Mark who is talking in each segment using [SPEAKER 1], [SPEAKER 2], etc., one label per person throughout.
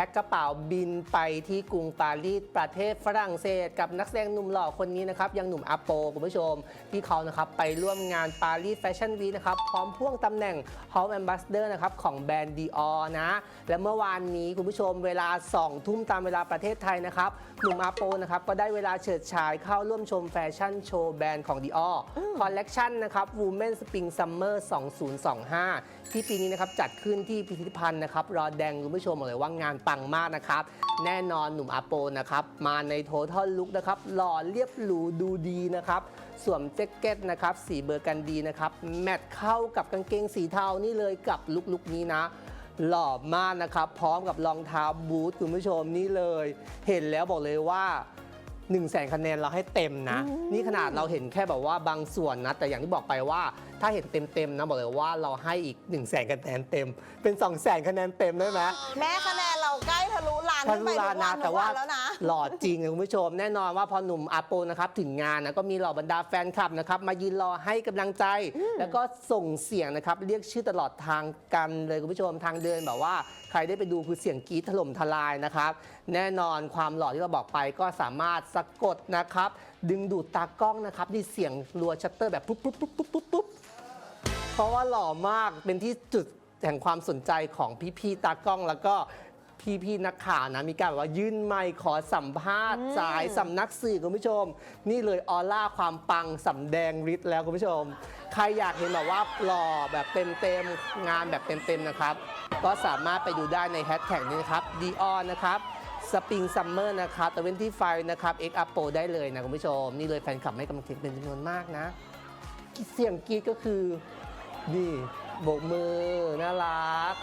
[SPEAKER 1] พ็คกระเป๋าบินไปที่กรุงปารีสประเทศฝรั่งเศส กับนักแสดงหนุ่มหล่อคนนี้นะครับยังหนุ่มอาโปคุณผู้ชม ที่เขานะครับไปร่วมงานปารีสแฟชั่นวีนะครับพร้อมพ่วงตำแหน่ง House Ambassador นะครับของแบรนด์ดีออนะ และเมื่อวานนี้คุณผู้ชมเวลา 2 ทุ่มตามเวลาประเทศไทยนะครับหนุ่มอาโปนะครับก็ได้เวลาเฉิดฉายเข้าร่วมชมแฟชั่นโชว์แบรนด์ของดีออคอลเลกชันนะครับ Women Spring Summer 2025 ที่ปีนี้นะครับจัดขึ้นที่พิพิธภัณฑ์นะครับรอแดงคุณผู้ชมบอกเลยว่างานปงมากนะครับ แน่นอนหนุ่มอาโปนะครับ มาในโททอลลุคนะครับ หล่อเรียบหรูดูดีนะครับสวมแจ็คเก็ตนะครับ สีเบอร์กันดีนะครับ แมทเข้ากับกางเกงสีเทานี่เลยกับลุคลุคนี้นะ หล่อมากนะครับ พร้อมกับรองเท้าบูทคุณผู้ชมนี่เลย เห็นแล้วบอกเลยว่า1 0 0 0 0แสนคะแนนเราให้เต็มนะ นี่ขนาดเราเห็นแค่แบบว่าบางส่วนนะ แต่อย่างที่บอกไปว่าถ้าเห็นเต็มๆนะบอกเลยว่าเราให้อีก1 0 0 0 0แสนคะแนนเต็ม เป็น2 0 0แสนคะแนนเต็มได้ไหม
[SPEAKER 2] แม่คะแนน เราใกล้ทะลุล้าน
[SPEAKER 1] ท่า
[SPEAKER 2] ขึ้
[SPEAKER 1] น
[SPEAKER 2] นไป
[SPEAKER 1] รู้
[SPEAKER 2] ทุ
[SPEAKER 1] ลาก
[SPEAKER 2] วั
[SPEAKER 1] นะ
[SPEAKER 2] น
[SPEAKER 1] แต่
[SPEAKER 2] ทุก
[SPEAKER 1] ว่า
[SPEAKER 2] วันแล้วนะ
[SPEAKER 1] หล่อจริงนะคุณผู้ชม แน่นอนว่าพอหนุ่มอาโปนะครับถึงงานนะก็มีเหล่าบรรดาแฟนคลับนะครับมายืนรอให้กำลังใจ แล้วก็ส่งเสียงนะครับเรียกชื่อตลอดทางกันเลยคุณผู้ชมทางเดินแบบว่า ใครได้ไปดูคือเสียงกรี๊ดถล่มทลายนะครับแน่นอนความหล่อที่เราบอกไปก็สามารถสะกดนะครับดึงดูดตากล้องนะครับด้วยเสียงรัวชัตเตอร์แบบปุ๊บปุ๊บปุ๊บปุ๊บปุ๊บปุ๊บเพราะว่าหล่อมากเป็นที่จุดแห่งความสนใจของพี่ๆตากล้องแล้วก็ พี่ๆนักข่าวนะมีการแบบว่ายื่นไมค์ขอสัมภาษณ์สายสำนักสื่อคุณผู้ชม นี่เลยออร่าความปังสำแดงฤทธิ์แล้วคุณผู้ชม ใครอยากเห็นแบบว่าหล่อแบบเต็มๆงานแบบเต็มๆนะครับ ก็สามารถไปดูได้ในแฮชแท็กนี้นะครับดีออนนะครับสปริงซัมเมอร์นะครับตะเวนที่ไฟนะครับเอ็กอัปโปได้เลยนะคุณผู้ชม นี่เลยแฟนคลับให้กำลังใจเป็นจำนวนมากนะ เสียงกรีดก็คือ นี่โบกมือ น่ารัก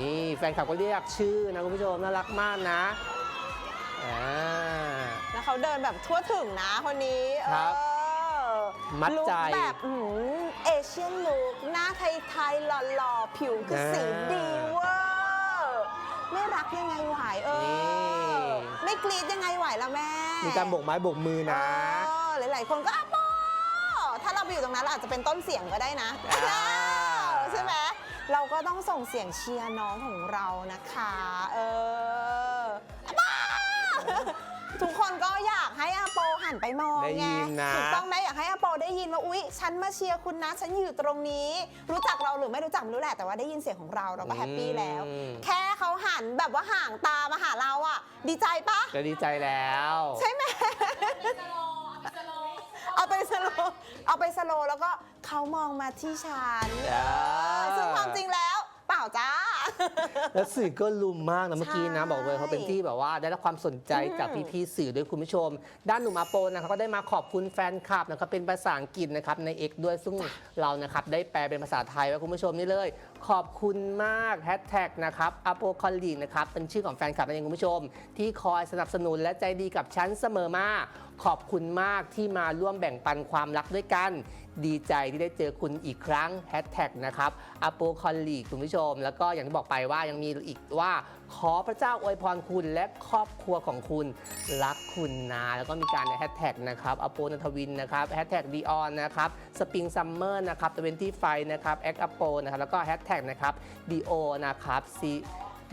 [SPEAKER 1] นี่แฟนคลับก็เรียกชื่อนะคุณผู้ชมน่ารักมากนะอ่า
[SPEAKER 2] แล้วเขาเดินแบบทั่วถึงนะคนนี้
[SPEAKER 1] ครับ
[SPEAKER 2] เออ
[SPEAKER 1] มัดใจ
[SPEAKER 2] ลุคแบบเอเชียนลุคหน้าไทยๆหล่อๆ ผิวคือสี
[SPEAKER 1] อ่า
[SPEAKER 2] ดีเวอร์ไม่รักยังไงไหวเอ
[SPEAKER 1] นี่
[SPEAKER 2] อ ไม่กรี๊ดยังไงไหวแล้วแม่
[SPEAKER 1] มีการโบกไม้โบกมือนะ
[SPEAKER 2] เออหลายๆ คนก็อะโปถ้าเราไปอยู่ตรงนั้นเราอาจจะเป็นต้นเสียงก็ได้นะ
[SPEAKER 1] อ่า
[SPEAKER 2] ใช่ไหม เราก็ต้องส่งเสียงเชียร์น้องของเรานะคะ เอออะบ้าทุกคนก็อยากให้อาโปหันไปมอง
[SPEAKER 1] ได้
[SPEAKER 2] ไง
[SPEAKER 1] ยินนะ
[SPEAKER 2] ถูกต้องไหมอยากให้อาโปได้ยินว่าอุ๊ย ฉันมาเชียร์คุณนะ ฉันอยู่ตรงนี้ รู้จักเราหรือไม่รู้จักไม่รู้แหละแต่ว่าได้ยินเสียงของเราเราก็แฮปปี้แล้ว
[SPEAKER 1] อืม
[SPEAKER 2] แค่เขาหันแบบว่าห่างตามาหาเราอะดีใจปะ
[SPEAKER 1] ก็ดีใจแล้ว
[SPEAKER 2] ใช่ไหม เอาไปสโลว์เอาไปสโลว์แล้วก็เขามองมาที่ฉัน
[SPEAKER 1] อ่า
[SPEAKER 2] ซึ่งความจริงแล้ว เปล่าจ้า
[SPEAKER 1] แล้วสื่อก็ลุมมากนะเมื่อกี้นะ
[SPEAKER 2] ใช่
[SPEAKER 1] บอกเลยเขาเป็นที่แบบว่าได้รับความสนใจจากพี่ๆสื่อด้วยคุณผู้ชม ด้านหนุ่มอาโปนะครับก็ได้มาขอบคุณแฟนคลับนะครับเป็นภาษาอังกฤษนะครับใน X ด้วยซึ่งเรานะครับได้แปลเป็นภาษาไทยไว้คุณผู้ชมนี่เลย ขอบคุณมากแฮชแท็กนะครับอาโปคอลลีนะครับเป็นชื่อของแฟนคลับนั่นเองคุณผู้ชม ที่คอยสนับสนุนและใจดีกับฉันเสมอมา ขอบคุณมากที่มาร่วมแบ่งปันความรักด้วยกัน ดีใจที่ได้เจอคุณอีกครั้งแฮชแท็กนะครับอโปคอลลีคุณผู้ชม แล้วก็อย่างที่บอกไปว่ายังมีอีกว่า ขอพระเจ้าอวยพรคุณและครอบครัวของคุณรักคุณนะแล้วก็มีการแฮชแท็กนะครับอโปนทวินนะครับแฮชแท็กดีออนนะครับสปริงซัมเมอร์นะครับตะเวนที่ไฟนะครับแอคอโปนะครับแล้วก็แฮชแท็กนะครับดีโอนะครับซี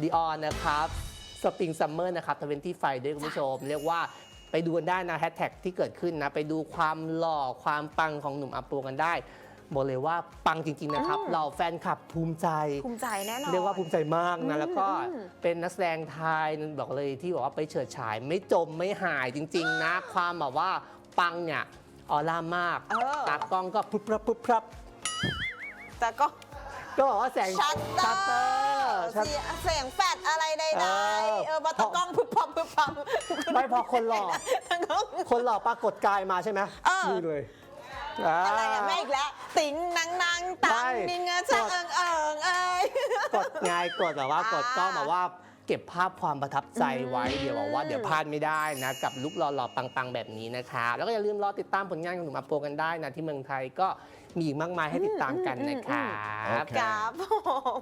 [SPEAKER 1] ดีออนนะครับสปริงซัมเมอร์นะครับทเวนที่ไฟด้วยคุณผู้ชม เรียกว่า ไปดูกันได้นะแฮชแท็กที่เกิดขึ้นนะ ไปดูความหล่อความปังของหนุ่มอาโปกันได้ บอกเลยว่าปังจริง ๆ นะครับเราแฟนคลับภูมิใจ
[SPEAKER 2] ภูมิใจแน่นอน
[SPEAKER 1] เรียกว่าภูมิใจมากนะแล้วก็
[SPEAKER 2] อืม
[SPEAKER 1] เป็นนักแสดงไทยบอกเลยที่บอกว่าไปเฉิดฉาย ไม่จมไม่หายจริง ๆ นะ ความแบบว่าปังเนี่ยออร่ามาก
[SPEAKER 2] เออ
[SPEAKER 1] ตากล้องก็พุบพรับพุบพรับ
[SPEAKER 2] แต่ก็
[SPEAKER 1] ก็บอกว่าแสง
[SPEAKER 2] ชัดเตอ
[SPEAKER 1] ชัตเตอร์
[SPEAKER 2] ร์
[SPEAKER 1] ชัด
[SPEAKER 2] เสียเสียงแฟดอะไรใด
[SPEAKER 1] เออ
[SPEAKER 2] ๆเออมาตะ
[SPEAKER 1] ไม่พอคนหล่อ
[SPEAKER 2] ตะกล้อง
[SPEAKER 1] คนหล่อปรากฏกายมาใช่ไหม
[SPEAKER 2] เออ
[SPEAKER 1] นี่เลย
[SPEAKER 2] อะไรอะแม่อีกแล้ว ติ๋งนางนางตัง
[SPEAKER 1] ไม่
[SPEAKER 2] นิงเงชะเอิงเอิงเอ้ย
[SPEAKER 1] กดไงกดแบบว่า
[SPEAKER 2] อ่าก
[SPEAKER 1] ดกล้องแบบว่าเก็บภาพความประทับใจไว้เดี๋ยวบอกว่าเดี๋ยวพลาดไม่ได้นะ กับลุกหล่อๆปังๆแบบนี้นะคะแล้วก็อย่าลืมรอติดตามผลงานของหนุ่มอาโปกันได้นะที่เมืองไทยก็มีอีกมากมายให้ติดตามกันนะครับ
[SPEAKER 3] โอเค
[SPEAKER 2] ครับผม